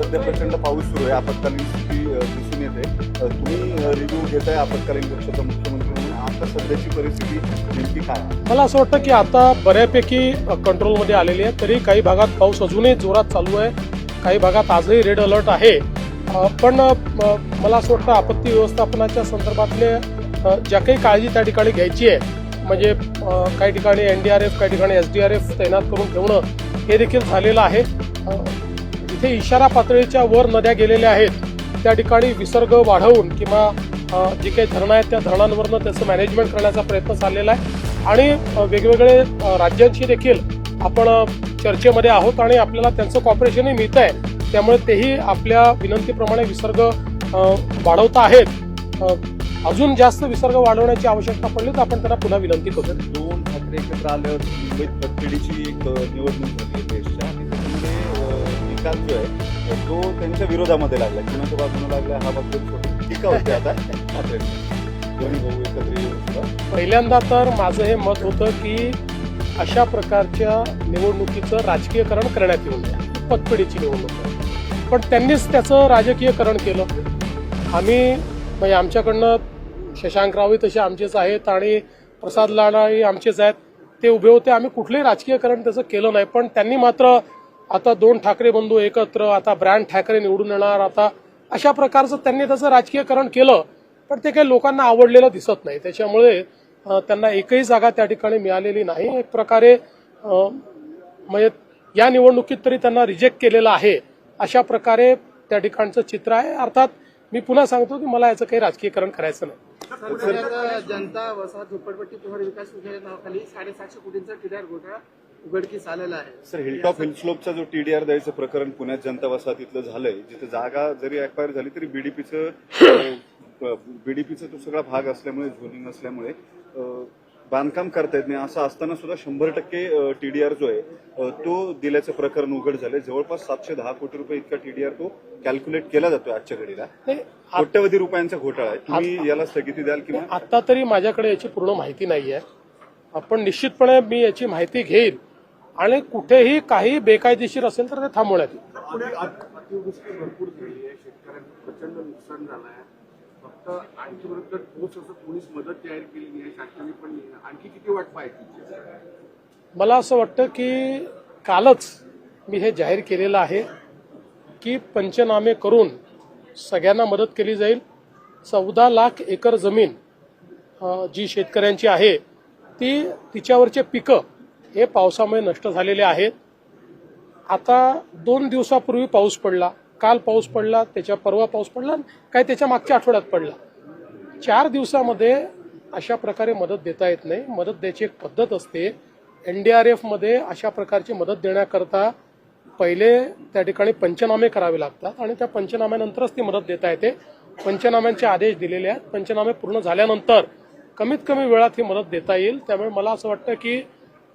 सध्या प्रचंड पाऊस सुरू आहे. आपत्कालीन स्थिती दिसून येते. तुम्ही रिव्ह्यू घेताय आपत्कालीन पक्षाचा मुख्यमंत्री म्हणून. आता सध्याची परिस्थिती नेमकी काय? मला असं वाटतं की आता बऱ्यापैकी कंट्रोलमध्ये आलेली आहे तरी काही भागात पाऊस अजूनही जोरात चालू आहे. काही भागात आजही रेड अलर्ट आहे. पण मला असं वाटतं आपत्ती व्यवस्थापनाच्या संदर्भातले ज्या काही काळजी त्या ठिकाणी घ्यायची आहे म्हणजे काही ठिकाणी एन डी आर एफ काही ठिकाणी एस डी आर एफ तैनात करून ठेवणं हे देखील झालेलं आहे. जिथे इशारा पातळीच्या वर नद्या गेलेल्या आहेत. त्या ठिकाणी विसर्ग वाढवून किंवा जी काही धरणं आहेत त्या धरणांवरनं त्याचं मॅनेजमेंट करण्याचा प्रयत्न चाललेला आहे. आणि वेगवेगळे राज्यांशी देखील आपण चर्चेमध्ये आहोत आणि आपल्याला त्यांचं कॉपरेशनही मिळत आहे त्यामुळे तेही आपल्या विनंतीप्रमाणे विसर्ग वाढवत वाढवता आहेत. अजून जास्त विसर्ग वाढवण्याची आवश्यकता पडली तर आपण त्यांना पुन्हा विनंती करू. दोन ठाकरे एकत्र आल्यावर मुंबईत एक निवडणूक झाली निकाल जो आहे तो त्यांच्या विरोधामध्ये लागला. कुणाच्या बाजूने लागला हा बद्दल थोडी टीका होते आता. दोन्ही भाऊ एकत्र येऊन पहिल्यांदा तर माझं हे मत होतं की अशा प्रकारच्या निवडणुकीचं राजकीयकरण करण्यात येऊ नये. पतपिढीची निवडणूक आहे. पण त्यांनीच त्याचं राजकीयकरण केलं. आम्ही म्हणजे आमच्याकडनं शशांकरावही तसे आमचेच आहेत आणि प्रसाद लाडाही आमचेच आहेत. ते उभे होते. आम्ही कुठलंही राजकीयकरण त्याचं केलं नाही. पण त्यांनी मात्र आता दोन ठाकरे बंधू एकत्र आता ब्रँड ठाकरे निवडून येणार आता अशा प्रकारचं त्यांनी त्याचं राजकीयकरण केलं पण ते काही लोकांना आवडलेलं दिसत नाही. त्याच्यामुळे त्यांना एकही जागा त्या ठिकाणी मिळालेली नाही. एक प्रकारे म्हणजे या निवडणुकीत तरी त्यांना रिजेक्ट केलेलं आहे अशा प्रकारे त्या ठिकाणचं चित्र आहे. अर्थात मी पुन्हा सांगतो की मला याचं काही राजकीयकरण करायचं नाही. जनता वसाहत झोपडपट्टी पुनर्विकास योजनेच्या नावाखाली साडेसातशे कोटींचा घोटाळा. उघडकीस आलेला आहे. सर हिलटॉप हिलस्लोपचा जो टीडीआर द्यायचं प्रकरण पुण्यात जनता वसाहतीतलं झालंय जिथे जागा जरी अक्वायर झाली तरी बीडीपीचं बीडीपीचा तो सगळा भाग असल्यामुळे झोनिंग असल्यामुळे बांधकाम करता येत नाही. असं असताना सुद्धा शंभर टक्के टीडीआर जो आहे तो दिल्याचं प्रकरण उघड झालंय. जवळपास सातशे दहा कोटी रुपये इतका टीडीआर तो कॅल्क्युलेट केला जातो आजच्या घडीला. कोट्यवधी रुपयांचा घोटाळा आहे. तुम्ही याला स्थगिती द्याल किंवा आता तरी माझ्याकडे याची पूर्ण माहिती नाही आहे आपण निश्चितपणे मी याची माहिती घेईन. आणि कुठेही काही बेकायदेशीर असेल तर ते थांबवण्यात येईल. मला असं वाटतं की कालच मी हे जाहीर केलेलं आहे की पंचनामे करून सगळ्यांना मदत केली जाईल. चौदा लाख एकर जमीन जी शेतकऱ्यांची आहे ती तिच्यावरचे पिकं हे पावसामुळे नष्ट झालेले आहेत. आता दोन दिवसापूर्वी पाऊस पडला. काल पाऊस पडला त्याच्या परवा पाऊस पडला काय त्याच्या मागच्या आठवड्यात पडला. चार दिवसामध्ये अशा प्रकारे मदत देता येत नाही. मदत द्यायची एक पद्धत असते. एन डी आर एफमध्ये अशा प्रकारची मदत देण्याकरता पहिले त्या ठिकाणी पंचनामे करावे लागतात आणि त्या पंचनाम्यानंतरच ती मदत देता येते. पंचनाम्यांचे आदेश दिलेले आहेत. पंचनामे पूर्ण झाल्यानंतर कमीत कमी वेळात ही मदत देता येईल. त्यामुळे मला असं वाटतं की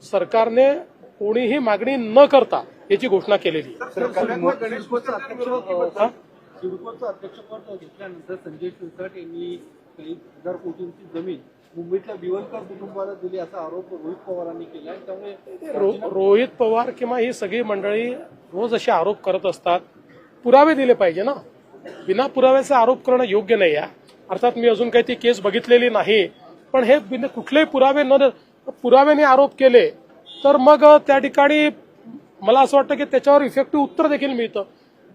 सरकारने कोणीही मागणी न करता याची घोषणा केलेली. आहे. गणेशोत्सव अध्यक्ष? सिडकोचं अध्यक्षपद घेतल्यानंतर संजय शिरसाट यांनी काही हजार कोटींची जमीन मुंबईतल्या बिवलकर कुटुंबाला दिली असा आरोप रोहित पवारांनी केला आहे. त्यामुळे रो- रोहित पवार किंवा ही सगळी मंडळी रोज असे आरोप करत असतात. पुरावे दिले पाहिजे ना. बिना पुराव्याचे आरोप करणं योग्य नाही आहे अर्थात मी अजून काही ती केस बघितलेली नाही. पण हे बिना कुठलेही पुरावे न पुराव्याने आरोप केले तर मग त्या ठिकाणी मला असं वाटतं की त्याच्यावर इफेक्टिव्ह उत्तर देखील मिळतं.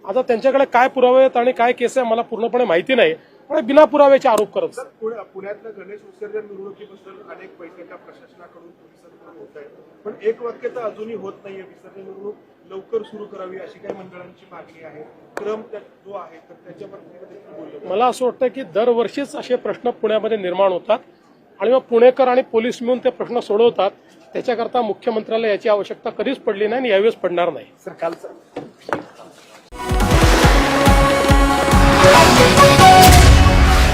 आता त्यांच्याकडे काय पुरावे आहेत आणि काय केस आहे मला पूर्णपणे माहिती नाही. पण बिना पुराव्याचे आरोप करत असतात. पुण्या- पुण्यातलं गणेश विसर्जन मिरवणुकीबद्दल अनेक पैशाच्या प्रशासनाकडून पोलिसांकडून होत आहे पण एक वाक्य तर अजूनही होत नाहीये विसर्जन मिरवणूक लवकर सुरू करावी अशी काही मंडळांची मागणी आहे. क्रम जो आहे तर त्याच्यावर मला असं वाटतं की दरवर्षीच असे प्रश्न पुण्यामध्ये निर्माण होतात. आणि मग पुणेकर आणि पोलीस मिळून ते प्रश्न सोडवतात त्याच्याकरता मुख्यमंत्र्याला याची आवश्यकता कधीच पडली नाही आणि यावेळेस पडणार नाही. सर कालचा